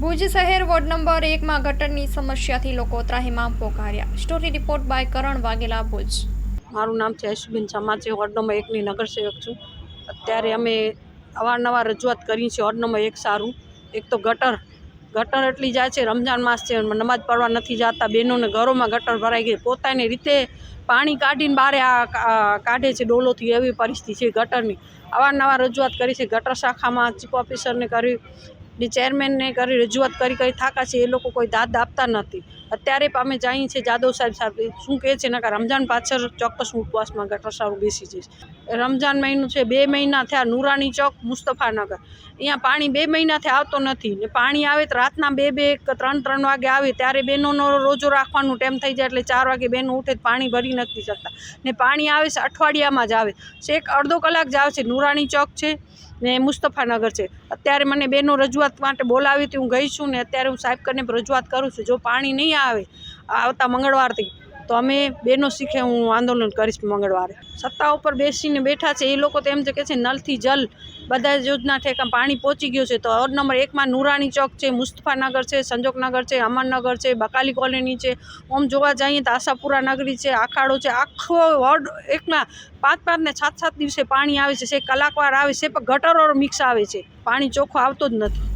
ભુજ શહેર ward number એકમાં ગટરની સમસ્યાથી લોકો ત્રાહીમાં પોકાર્યા. Story report by Karan Vaghela, Bhuj. મારું નામ છે અશ્વિન સમાજ વોર્ડ નંબર એકની નગરસેવક છું. અત્યારે અમે અવારનવાર રજૂઆત કરી છે વોર્ડ નંબર એક સારું. એક તો ગટર. ગટર એટલી જાય છે રમજાન માસ છે નમાજ પડવા નથી જતા. બહેનોને ઘરોમાં ગટર ભરાઈ ગઈ. પોતાની રીતે પાણી કાઢીને બારે આ કાઢે છે ડોલોથી એવી પરિસ્થિતિ છે ગટરની. અવારનવાર રજૂઆત કરી છે ગટર શાખામાં ચીફ ઓફિસરને કરી ને ચેરમેનને કરી રજૂઆત કરી કરી થાકા છે એ લોકો કોઈ દાદ આપતા નથી. અત્યારે પણ અમે જઈએ છીએ જાદવ સાહેબ સાહેબ શું કહે છે નકા રમજાન પાછળ ચોક્કસ હું ઉપવાસમાં ગટર સારું બેસી જઈશ. રમજાન મહિનું છે, બે મહિના થયા નુરાની ચોક, મુસ્તફાનગર. અહીંયા પાણી બે મહિનાથી આવતો નથી. ને પાણી આવે તો રાતના બે બે ત્રણ ત્રણ વાગે આવે ત્યારે બહેનોનો રોજો રાખવાનું ટાઈમ થઈ જાય એટલે ચાર વાગે બહેનો ઉઠે પાણી ભરી નથી શકતા. ને પાણી આવે છે અઠવાડિયામાં જ આવે. છે એક અડધો કલાક જ આવે છે નુરાણી ચોક છે. ને મુસ્તફાનગર છે. અત્યારે મને બેનો રજૂઆત માટે બોલાવી હતી, હું ગઈ છું ને અત્યારે હું સાહેબ કરીને રજૂઆત કરું છું. જો પાણી નહીં આવે આવતા મંગળવારથી તો અમે બેનો શીખે હું આંદોલન કરીશ મંગળવારે. સત્તા ઉપર બેસીને બેઠા છે, એ લોકો તો એમ કે છે, નલથી જલ બધા યોજના ઠેકા પાણી પહોંચી ગયું છે. તો ઓર નંબર એકમાં નુરાણી ચોક છે, મુસ્તફાનગર છે, સંજોગનગર છે, અમરનગર છે, બકાલી કોલોની છે. ઓમ જોવા જઈએ તો આશાપુરા નગરી છે, આખાડો છે. આખો વોર્ડ એકમાં પાંચ પાંચ ને સાત સાત દિવસે પાણી આવે છે. કલાકવાર આવે છે પણ ગટરો મિક્સ આવે છે. પાણી ચોખ્ખો આવતો જ નથી.